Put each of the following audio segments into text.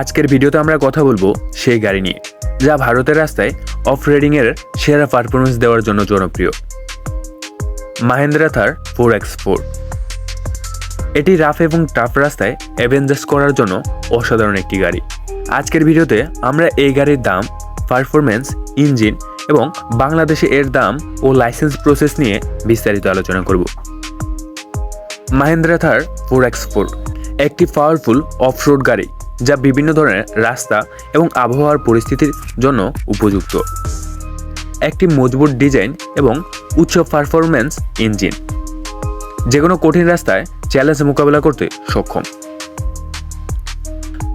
আজকের ভিডিওতে আমরা কথা বলব সেই গাড়ি নিয়ে, যা ভারতের রাস্তায় অফ এর সেরা পারফরমেন্স দেওয়ার জন্য জনপ্রিয়। Mahindra Thar four X four. এটি রাফ এবং টাফ রাস্তায় অ্যাভেঞ্জাস করার জন্য অসাধারণ একটি গাড়ি। আজকের ভিডিওতে আমরা এই গাড়ির দাম পারফরমেন্স ইঞ্জিন এবং বাংলাদেশে এর দাম ও লাইসেন্স প্রসেস নিয়ে বিস্তারিত আলোচনা করব। Mahindra Thar four X four, একটি পাওয়ারফুল অফরোড গাড়ি। যা বিভিন্ন ধরনের রাস্তা এবং আবহাওয়ার পরিস্থিতির জন্য উপযুক্ত। একটি মজবুত ডিজাইন এবং উচ্চ পারফরম্যান্স ইঞ্জিন। যে কোনো কঠিন রাস্তায় চ্যালেঞ্জ মোকাবেলা করতে সক্ষম।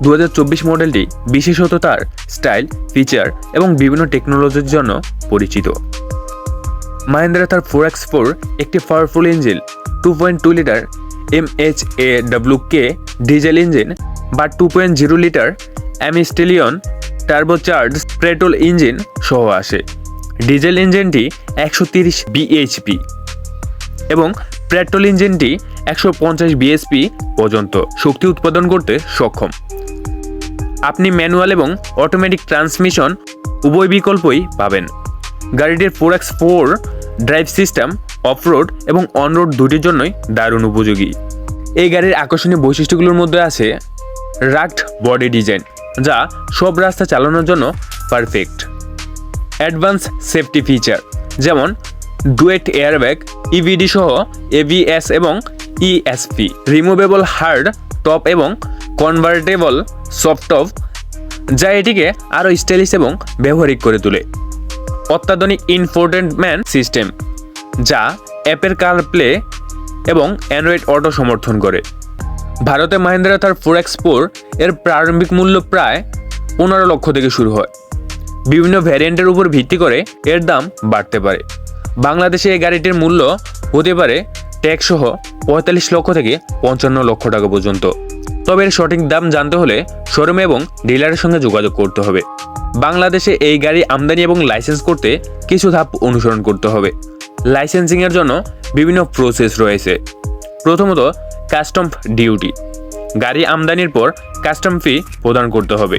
দু হাজার চব্বিশ মডেলটি বিশেষত তার স্টাইল, ফিচার এবং বিভিন্ন টেকনোলজির জন্য পরিচিত। Mahindra Thar four X four একটি powerful engine, two point two litre M H A W K diesel engine বা টু পয়েন্ট জিরো লিটার অ্যামিস্টেলিয়ন টার্বোচার্জ পেট্রোল ইঞ্জিন সহ আসে। ডিজেল ইঞ্জিনটি একশো তিরিশ বিএইচপি এবং পেট্রোল ইঞ্জিনটি একশো পঞ্চাশ বিএসপি পর্যন্ত শক্তি উৎপাদন করতে সক্ষম। আপনি ম্যানুয়াল এবং অটোমেটিক ট্রান্সমিশন উভয় বিকল্পই পাবেন। গাড়িটির four X four drive system off road এবং অনরোড দুটির জন্যই দারুণ উপযোগী। এই গাড়ির আকর্ষণীয় বৈশিষ্ট্যগুলোর মধ্যে আছে রাক্ট বডি ডিজাইন যা সব রাস্তা চালানোর জন্য পারফেক্ট অ্যাডভান্স সেফটি ফিচার যেমন ডুয়েট এয়ারব্যাগ ইভিডি সহ এভিএস এবং ইএসপি রিমুভেবল হার্ড টপ এবং কনভার্টেবল সফট টপ যা এটিকে আরও স্টাইলিশ এবং ব্যবহারিক করে তোলে। অত্যাধুনিক ইনফোটেনমেন্ট সিস্টেম যা অ্যাপের কার প্লে এবং অ্যান্ড্রয়েড অটো সমর্থন করে। ভারতে Mahindra Thar four X four এর প্রারম্ভিক মূল্য প্রায় পনেরো লক্ষ থেকে শুরু হয়। বিভিন্ন ভ্যারিয়েন্টের উপর ভিত্তি করে এর দাম বাড়তে পারে। বাংলাদেশে এই গাড়িটির মূল্য হতে পারে ট্যাক্স সহ পঁয়তাল্লিশ লক্ষ থেকে পঞ্চান্ন লক্ষ টাকা পর্যন্ত। তবে এর সঠিক দাম জানতে হলে শোরুম এবং ডিলারের সঙ্গে যোগাযোগ করতে হবে। বাংলাদেশে এই গাড়ি আমদানি এবং লাইসেন্স করতে কিছু ধাপ অনুসরণ করতে হবে। লাইসেন্সিংয়ের জন্য বিভিন্ন প্রসেস রয়েছে। প্রথমত কাস্টম ডিউটি গাড়ি আমদানির পর কাস্টম ফি প্রদান করতে হবে।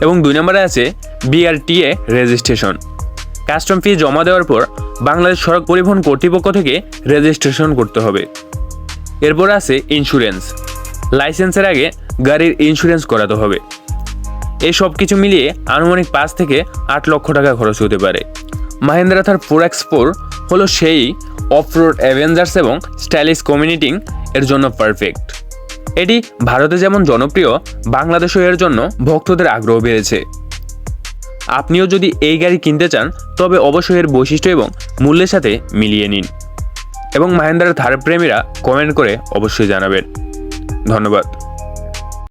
এবং দুই নম্বরে আছে বিআরটিএ রেজিস্ট্রেশন কাস্টম ফি জমা দেওয়ার পর বাংলাদেশ সড়ক পরিবহন কর্তৃপক্ষ থেকে রেজিস্ট্রেশন করতে হবে। এরপর আছে ইন্স্যুরেন্স লাইসেন্সের আগে গাড়ির ইন্স্যুরেন্স করাতে হবে। এই সব কিছু মিলিয়ে আনুমানিক পাঁচ থেকে আট লক্ষ টাকা খরচ হতে পারে। Mahindra Thar four X four হলো সেই অফ রোড অ্যাভেঞ্জার্স এবং স্টাইলিশ কমিউনিটিং এর জন্য পারফেক্ট। এটি ভারতে যেমন জনপ্রিয়, বাংলাদেশও এর জন্য ভক্তদের আগ্রহ বেড়েছে। আপনিও যদি এই গাড়ি কিনতে চান, তবে অবশ্যই এর বৈশিষ্ট্য এবং মূল্যের সাথে মিলিয়ে নিন। এবং মাহেন্দ্রার থার প্রেমীরা কমেন্ট করে অবশ্যই জানাবেন। ধন্যবাদ।